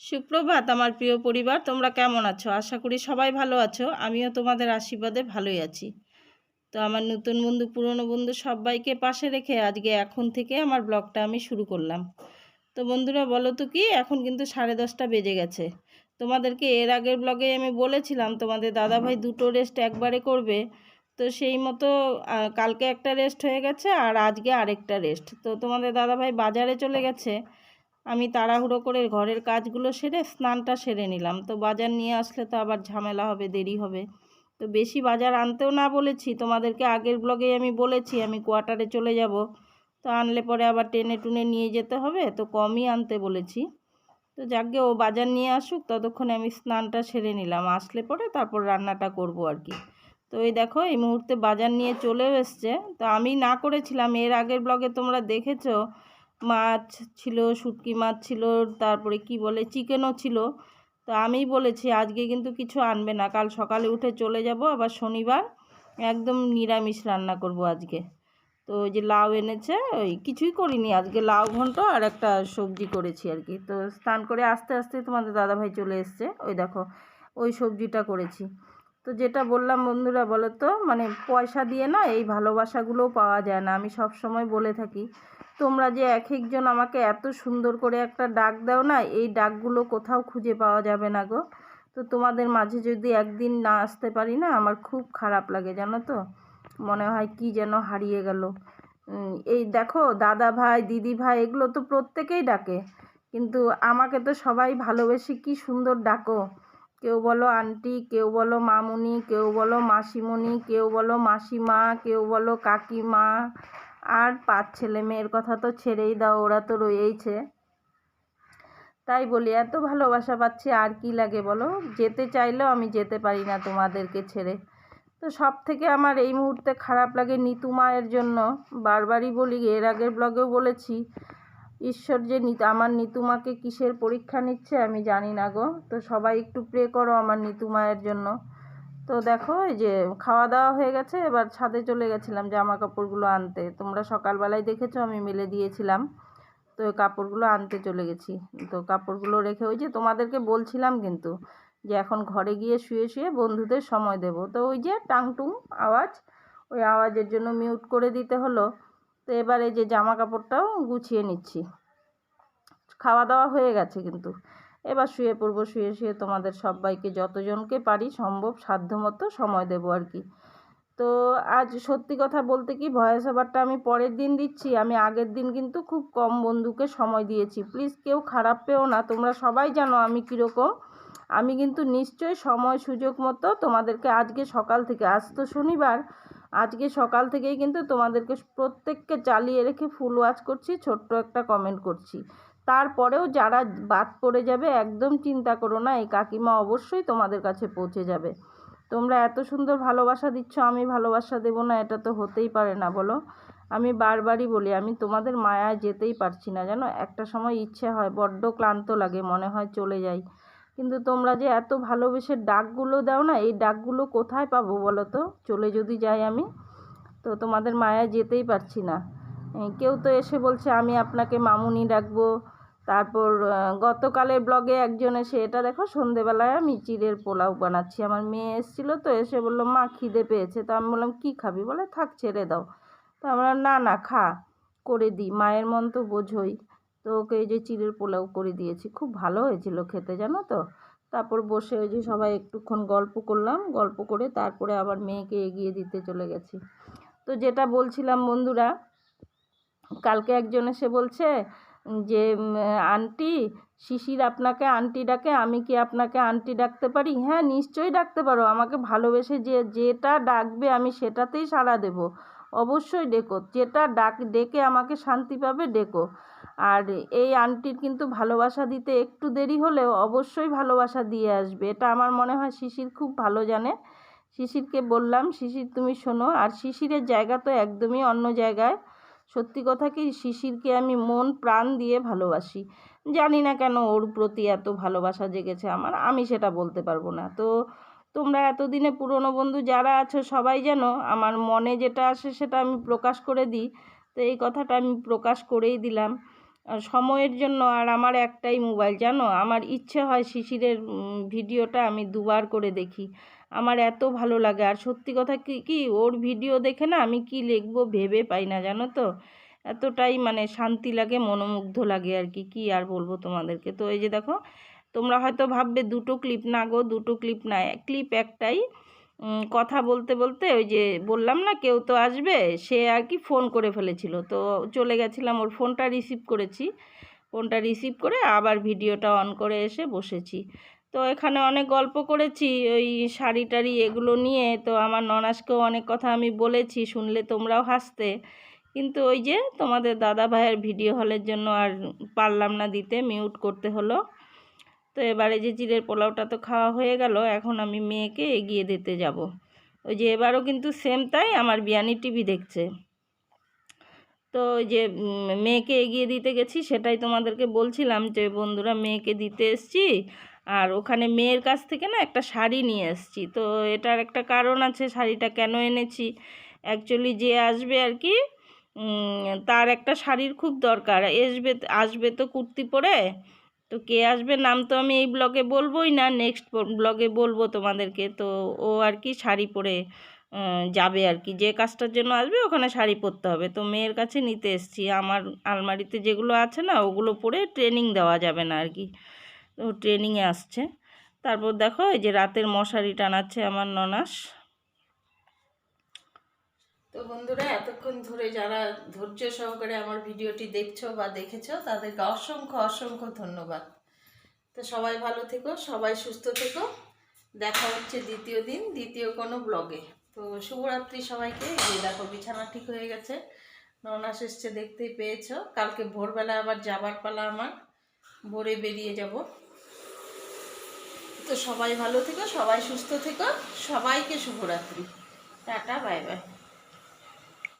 সুপ্রভাত, আমার প্রিয় পরিবার, তোমরা কেমন আছো? আশা করি সবাই ভালো আছো। আমিও তোমাদের আশীর্বাদে ভালোই আছি। তো আমার নতুন বন্ধু, পুরনো বন্ধু সবাইকে পাশে রেখে আজকে এখন থেকে আমার ব্লগটা আমি শুরু করলাম। তো বন্ধুরা, বলো তো কি? এখন কিন্তু সাড়ে দশটা বেজে গেছে। তোমাদেরকে এর আগের ব্লগে আমি বলেছিলাম, তোমাদের দাদাভাই দুটো রেস্ট একবারে করবে। তো সেই মতো কালকে একটা রেস্ট হয়ে গেছে আর আজকে আরেকটা রেস্ট তো তোমাদের দাদাভাই বাজারে চলে গেছে। আমি তাড়াহুড়ো করে ঘরের কাজগুলো সেরে স্নানটা সেরে নিলাম। তো বাজার নিয়ে আসলে তো আবার ঝামেলা হবে, দেরি হবে। তো বেশি বাজার আনতেও না বলেছি, তোমাদেরকে আগের ব্লগেই আমি বলেছি, আমি কোয়ার্টারে চলে যাব। তো আনলে পরে আবার টেনে টুনে নিয়ে যেতে হবে, তো কমই আনতে বলেছি। তো যাকে ও বাজার নিয়ে আসুক, ততক্ষণে আমি স্নানটা সেরে নিলাম। আসলে পরে তারপর রান্নাটা করব আর কি। তো এই দেখো, এই মুহূর্তে বাজার নিয়ে চলেও এসছে। তো আমি না করেছিলাম, এর আগের ব্লগে তোমরা দেখেছ মাছ ছিল, শুটকি মাছ ছিল, তারপরে কি বলে, চিকেনও ছিল। তো আমি বলেছি, আজকে কিন্তু কিছু আনবে না। কাল সকালে উঠে চলে যাব, আবার শনিবার একদম নিরামিষ রান্না করব আজকে। তো ওই যে লাউ এনেছে, ওই কিছুই করিনি। আজকে লাউ ঘন্ট আর একটা সবজি করেছি আর কি। তো স্নান করে আস্তে আস্তে তোমাদের দাদাভাই চলে এসছে। ওই দেখো, ওই সবজিটা করেছি। তো যেটা বললাম বন্ধুরা, বলো তো মানে পয়সা দিয়ে না এই ভালোবাসাগুলোও পাওয়া যায় না। আমি সব সময় বলে থাকি তোমরা যে এক একজন আমাকে এত সুন্দর করে একটা ডাক দাও না, এই ডাকগুলো কোথাও খুঁজে পাওয়া যাবে না গো। তো তোমাদের মাঝে যদি একদিন না আসতে পারি না, আমার খুব খারাপ লাগে, জানো তো? মনে হয় কি যেন হারিয়ে গেল। এই দেখো, দাদা ভাই, দিদি ভাই, এগুলো তো প্রত্যেকেই ডাকে। কিন্তু আমাকে তো সবাই ভালোবেসে কি সুন্দর ডাকো। কেউ বলো আন্টি, কেউ বলো মামুনি, কেউ বলো মাসিমণি কেউ বলো মাসিমা, কেউ বলো কাকিমা আর পাঁচ ছেলে মেয়ের কথা তো ছেড়েই দাও, ওরা তো রয়েইছে। তাই বলি, এত ভালোবাসা পাচ্ছি, আর কি লাগে বলো? যেতে চাইলেও আমি যেতে পারি না তোমাদেরকে ছেড়ে। তো সব থেকে আমার এই মুহূর্তে খারাপ লাগে নিতু মায়ের জন্য। বারবারই বলি, এর আগের ব্লগেও বলেছি, ঈশ্বর যে আমার নিতুমাকে কিসের পরীক্ষা নিচ্ছে আমি জানি না গো। তো সবাই একটু প্রে করো আমার নিতু মায়ের জন্য। তো দেখো, এই যে খাওয়া দাওয়া হয়ে গেছে, এবার ছাদে চলে গেছিলাম জামা কাপড়গুলো আনতে। তোমরা সকালবেলায় দেখেছ, আমি মেলে দিয়েছিলাম। তো কাপড়গুলো আনতে চলে গেছি। তো কাপড়গুলো রেখে, ওই যে তোমাদেরকে বলছিলাম কিন্তু, যে এখন ঘরে গিয়ে শুয়ে শুয়ে বন্ধুদের সময় দেব। তো ওই যে টাংটুং আওয়াজ, ওই আওয়াজের জন্য মিউট করে দিতে হলো। তো এবার এই যে জামা কাপড়টাও গুছিয়ে নিচ্ছি। খাওয়া দাওয়া হয়ে গেছে কিন্তু। এবার শুয়ে পড়ব, শুয়ে শুয়ে তোমাদের সবাইকে যতজনকে পারি সম্ভব সাধ্যমতো সময় দেবো আর কি। তো আজ সত্যি কথা বলতে কি, ভয়েস ওভারটা আমি পরের দিন দিচ্ছি। আমি আগের দিন কিন্তু খুব কম বন্ধুকে সময় দিয়েছি। প্লিজ কেউ খারাপ পেও না, তোমরা সবাই জানো আমি কীরকম। আমি কিন্তু নিশ্চয়ই সময় সুযোগ মতো তোমাদেরকে আজকে সকাল থেকে, আজ তো শনিবার, আজকে সকাল থেকেই কিন্তু তোমাদেরকে প্রত্যেককে চালিয়ে রেখে ফুল ওয়াচ করছি, ছোট্ট একটা কমেন্ট করছি। তারপরেও যারা বাদ পড়ে যাবে, একদম চিন্তা করো না, এই কাকিমা অবশ্যই তোমাদের কাছে পৌঁছে যাবে। তোমরা এত সুন্দর ভালোবাসা দিচ্ছ, আমি ভালোবাসা দেবো না, এটা তো হতেই পারে না, বলো। আমি বারবারই বলি, আমি তোমাদের মায়ায় যেতেই পারছি না, জানো? একটা সময় ইচ্ছে হয়, বড্ড ক্লান্ত লাগে, মনে হয় চলে যাই। কিন্তু তোমরা যে এত ভালোবেসে ডাকগুলো দাও না, এই ডাকগুলো কোথায় পাবো বলো তো? চলে যদি যাই আমি, তো তোমাদের মায়ায় যেতেই পারছি না। কেউ তো এসে বলছে, আমি আপনাকে মামুনি ডাকবো তারপর গতকালের ব্লগে একজন এসে এটা দেখো, সন্ধেবেলায় আমি চিড়ের পোলাও বানাচ্ছি। আমার মেয়ে এসেছিল তো, এসে বলল, মা, খিদে পেয়েছে। তো আমি বললাম, কী খাবি? বলে, থাক, ছেড়ে দাও। তো আমরা না না, খা, করে দিই মায়ের মন তো বোঝোই। তো ওকে এই যে চিড়ের পোলাও করে দিয়েছি, খুব ভালো হয়েছিল খেতে, জানো তো? তারপর বসে ওই যে সবাই একটুক্ষণ গল্প করলাম, গল্প করে তারপরে আবার মেয়েকে এগিয়ে দিতে চলে গেছি। তো যেটা বলছিলাম বন্ধুরা, কালকে একজন এসে বলছে যে আন্টি, শিশির আপনাকে, আন্টি ডাকে, আমি কি আপনাকে আন্টি ডাকতে পারি? হ্যাঁ নিশ্চয়ই ডাকতে পারো। আমাকে ভালোবেসে যে, যেটা ডাকবে আমি সেটাতেই সাড়া দেব। অবশ্যই ডেকো। যেটা ডাক, ডেকে আমাকে শান্তি পাবে, ডেকো। আর এই আন্টির কিন্তু ভালোবাসা দিতে একটু দেরি হলেও অবশ্যই ভালোবাসা দিয়ে আসবে। এটা আমার মনে হয় শিশির খুব ভালো জানে। শিশিরকে বললাম, শিশির, তুমি শোনো। আর শিশিরের জায়গা তো একদমই অন্য জায়গায়। সত্যি কথা কি, শিশিরকে আমি মন, প্রাণ দিয়ে ভালোবাসি। জানি না কেন ওর প্রতি এত ভালোবাসা জেগেছে আমার, আমি সেটা বলতে পারব না। তো তোমরা এতদিনে পুরনো বন্ধু যারা আছো সবাই যেন আমার মনে যেটা আসে সেটা আমি প্রকাশ করে দিই। তো এই কথাটা আমি প্রকাশ করেই দিলাম। সময়ের জন্য আর আমার একটাই মোবাইল, জানো? আমার ইচ্ছে হয় শিশিরের ভিডিওটা আমি দুবার করে দেখি। আমার এত ভালো লাগে। আর সত্যি কথা কি কি ওর ভিডিও দেখে না আমি কি লিখব ভেবে পাই না, জানো তো? এতটাই মানে শান্তি লাগে, মনোমুগ্ধ লাগে আর কি। কি আর বলব তোমাদেরকে? তো এই যে দেখো, তোমরা হয়তো ভাববে দুটো ক্লিপ না গো, দুটো ক্লিপ না ক্লিপ একটাই। কথা বলতে বলতে ওই যে বললাম না, কেউ তো আসবে, সে আর কি ফোন করে ফেলেছিল। তো চলে গেছিলাম, ওর ফোনটা রিসিভ করেছি। ফোনটা রিসিভ করে আবার ভিডিওটা অন করে এসে বসেছি। তো এখানে অনেক গল্প করেছি, ওই শাড়ি টাড়ি এগুলো নিয়ে। তো আমার ননাসকেও অনেক কথা আমি বলেছি, শুনলে তোমরাও হাসতে। কিন্তু ওই যে তোমাদের দাদা ভাইয়ের ভিডিও হলের জন্য আর পারলাম না দিতে, মিউট করতে হলো। তো এবারে যে জিরের পোলাওটা তো খাওয়া হয়ে গেল, এখন আমি মেয়েকে এগিয়ে দিতে যাব। ওই যে এবারও কিন্তু সেম তাই, আমার বিয়ানি টিভি দেখছে। তো যে মেয়েকে এগিয়ে দিতে গেছি, সেটাই তোমাদেরকে বলছিলাম যে, বন্ধুরা, মেয়েকে দিতে এসছি আর ওখানে মেয়ের কাছ থেকে না একটা শাড়ি নিয়ে এসছি। তো এটার একটা কারণ আছে, শাড়িটা কেন এনেছি? অ্যাকচুয়ালি যে আসবে আর কি তার একটা শাড়ির খুব দরকার। আসবে আসবে তো কুর্তি পরে। তো কে আসবে নাম তো আমি এই ব্লগে বলবোই না নেক্সট ব্লগে বলব তোমাদেরকে। তো ও আর কি শাড়ি পরে যাবে আর কি। যে কাজটার জন্য আসবে ওখানে শাড়ি পরতে হবে। তো মেয়ের কাছে নিতে এসছি। আমার আলমারিতে যেগুলো আছে না, ওগুলো পরে ট্রেনিং দেওয়া যাবে না আর কি। ট্রেনিংয়ে আসছে। তারপর দেখো এই যে রাতের মশারি টানাচ্ছে আমার ননাস। তো বন্ধুরা, এতক্ষণ ধরে যারা ধৈর্য সহকারে আমার ভিডিওটি দেখছ বা দেখেছ, তাদেরকে অসংখ্য অসংখ্য ধন্যবাদ। তো সবাই ভালো থেকো, সবাই সুস্থ থেকো। দেখা হচ্ছে দ্বিতীয় দিন, দ্বিতীয় কোনো ব্লগে। তো শুভরাত্রি সবাইকে। এই দেখো, বিছানা ঠিক হয়ে গেছে। ননাস এসছে, দেখতেই পেয়েছ। কালকে ভোরবেলা আবার যাবার পালা আমার। ভোরে বেরিয়ে যাব। তো সবাই ভালো থেকো সবাই সুস্থ থেকো সবাইকে শুভরাত্রি। Tata bye bye.